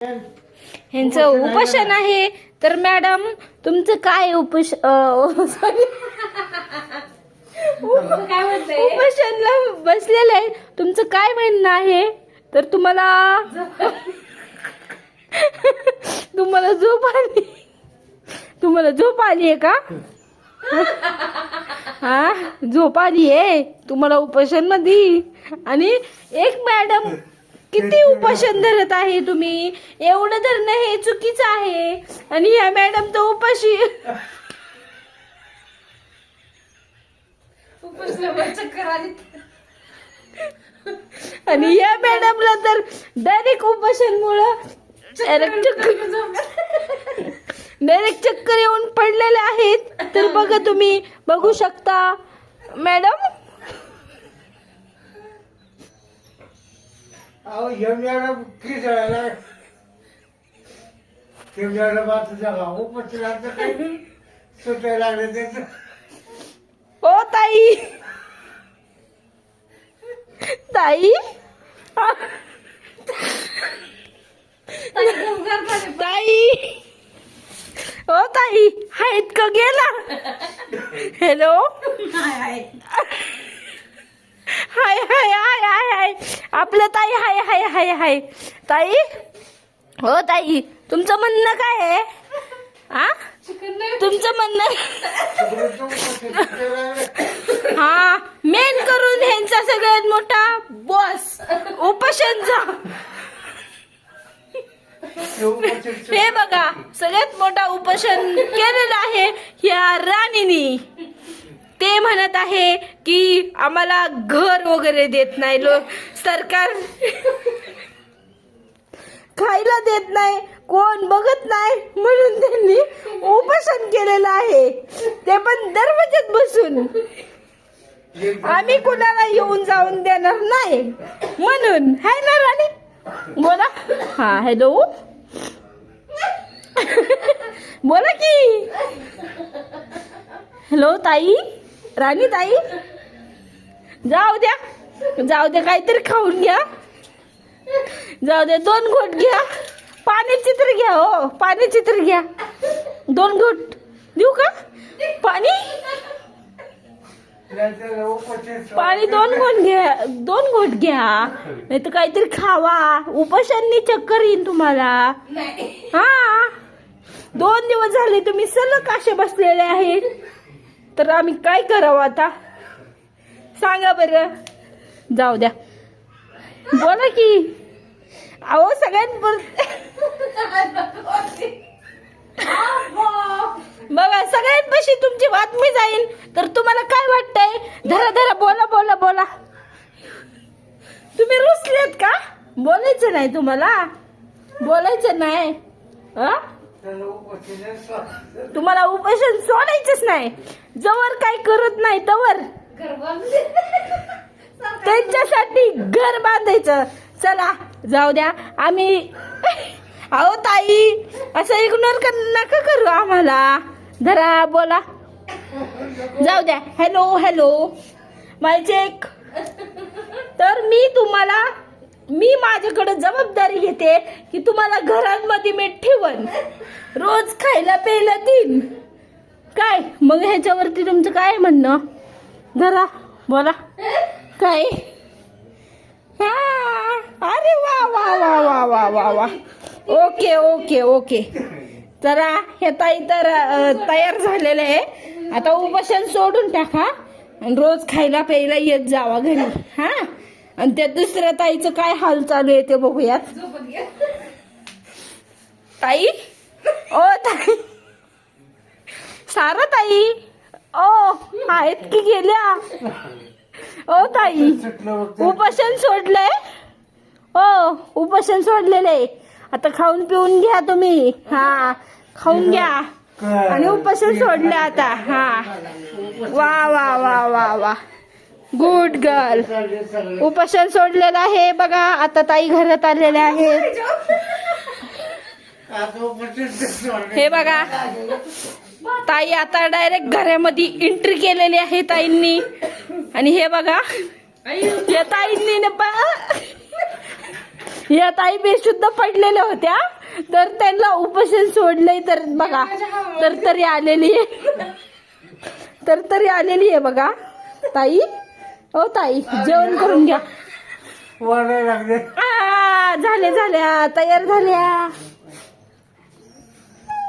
ह्यांचं उपोषण आहे तर मॅडम तुमचं काय उपोष उपोषणला बसलेलं आहे. तुमचं काय म्हणणं आहे? तर तुम्हाला तुम्हाला झोप आली. तुम्हाला झोप आली आहे का? हा? झोप आली आहे. तुम्हाला उपोषणमध्ये आणि एक मॅडम किती उपोषण धरत आहे तुम्ही? एवढं धरणं हे चुकीचं आहे. आणि ह्या मॅडम तर उपाशी. आणि या मॅडमला तर डायरेक्ट उपोषण मुळे डायरेक्ट चक्कर. डायरेक्ट चक्कर येऊन पडलेले आहेत. तर बघा तुम्ही बघू शकता. मॅडम अहो यमयाला किती जळायला यमयाला बाजूच्या गाव पचल्याचं काही सुटायला लागलं त्याचं. ओ ताई. ताई? ताई. ओ ताई आहेत का गेला. Hello hi hi hi hi hi. आपलं ताई हाय हाय हाय हाय. ताई? हो ताई. तुमचं म्हणणं काय आहे? हा तुमचं म्हणणं हा मेन करून ह्यांचा सगळ्यात मोठा बॉस उपोषणचा हे बघा सगळ्यात मोठा उपोषण केलेलं आहे ह्या राणीनी. ते म्हणत आहे की आम्हाला घर वगैरे देत नाही लोक. सरकार खायला देत नाही कोण बघत नाही म्हणून त्यांनी उपोषण केलेलं आहे. ते पण दरवाज्यात बसून. आम्ही कुणाला येऊन जाऊन देणार नाही म्हणून. हाय ना राणी? बोला. हा हॅलो. बोला की. हॅलो ताई. राणी ताई जाऊ द्या. जाऊ द्या काहीतरी खाऊन घ्या. जाऊ द्या दोन घोट घ्या. पाण्याची तर घ्या हो. पाण्याची तर घ्या. दोन घोट. देऊ का? पाणी? पाणी दोन घोट घ्या. दोन घोट घ्या. नाही तर काहीतरी खावा. उपाशांनी चक्कर येईन तुम्हाला. हा. दोन दिवस झाले तुम्ही सलग असे बसलेले आहेत. तर आम्ही काय करावं आता? सांगा बरं. जाऊ द्या. बोला की. अहो सगळ्यात बघा सगळ्यांपाशी तुमची बातमी जाईल तर तुम्हाला काय वाटतंय? धरा धरा बोला बोला बोला. तुम्ही रुसलेत का? बोलायचं नाही तुम्हाला. बोलायचं नाही. हा? तुम्हाला उपोषण सोडायचंच नाही. जवळ काय करत नाही तवर. त्यांच्यासाठी घर बांधायचं. चला जाऊ द्या. आम्ही अहो ताई असं इग्नोर कर नका करू आम्हाला. धरा बोला. जाऊ द्या. हॅलो हॅलो माय चेक तर मी तुम्हाला मी माझ्याकडे जबाबदारी घेते की तुम्हाला घरांमध्ये मी ठेवन. रोज खायला प्यायला देईन काय? मग ह्याच्यावरती तुमचं काय म्हणणं? धरा बोला. काय? हा अरे वा वा वा वा वा वा वा. Okay okay okay. जरा हे ताई तर तयार झालेलं आहे. आता उपोषण सोडून टाका. आणि रोज खायला प्यायला येत जावा घरी. हा? आणि त्या दुसऱ्या ताईचं काय हाल चालू आहे ते बघूयात. ताई? ओ ताई. सारा ताई? ओ आहेत की गेल्या? ओ ताई. उपोषण सोडलंय? हो उपोषण सोडलेलं. आहे आता खाऊन पिऊन घ्या तुम्ही. हा खाऊन घ्या. आणि उपोषण सोडलं आता. हा. वा वा वा वा वा. गुड गर्ल उपोषण सोडलेलं आहे. बघा आता ताई घरात आलेल्या आहेत. हे बघा. ताई आता डायरेक्ट घरामध्ये एंट्री केलेली आहे ताईंनी. आणि हे बघा. या ताईंनी या ताई बेशुद्ध पडलेल्या होत्या. तर त्यांना उपोषण सोडलंय तर बघा. तर तरी आलेली आहे. तर तरी आलेली आहे बघा. ताई. हो ताई जेवण करून घ्या. वाढायला लागले. आ, झाल्या झाल्या तयार झाल्या.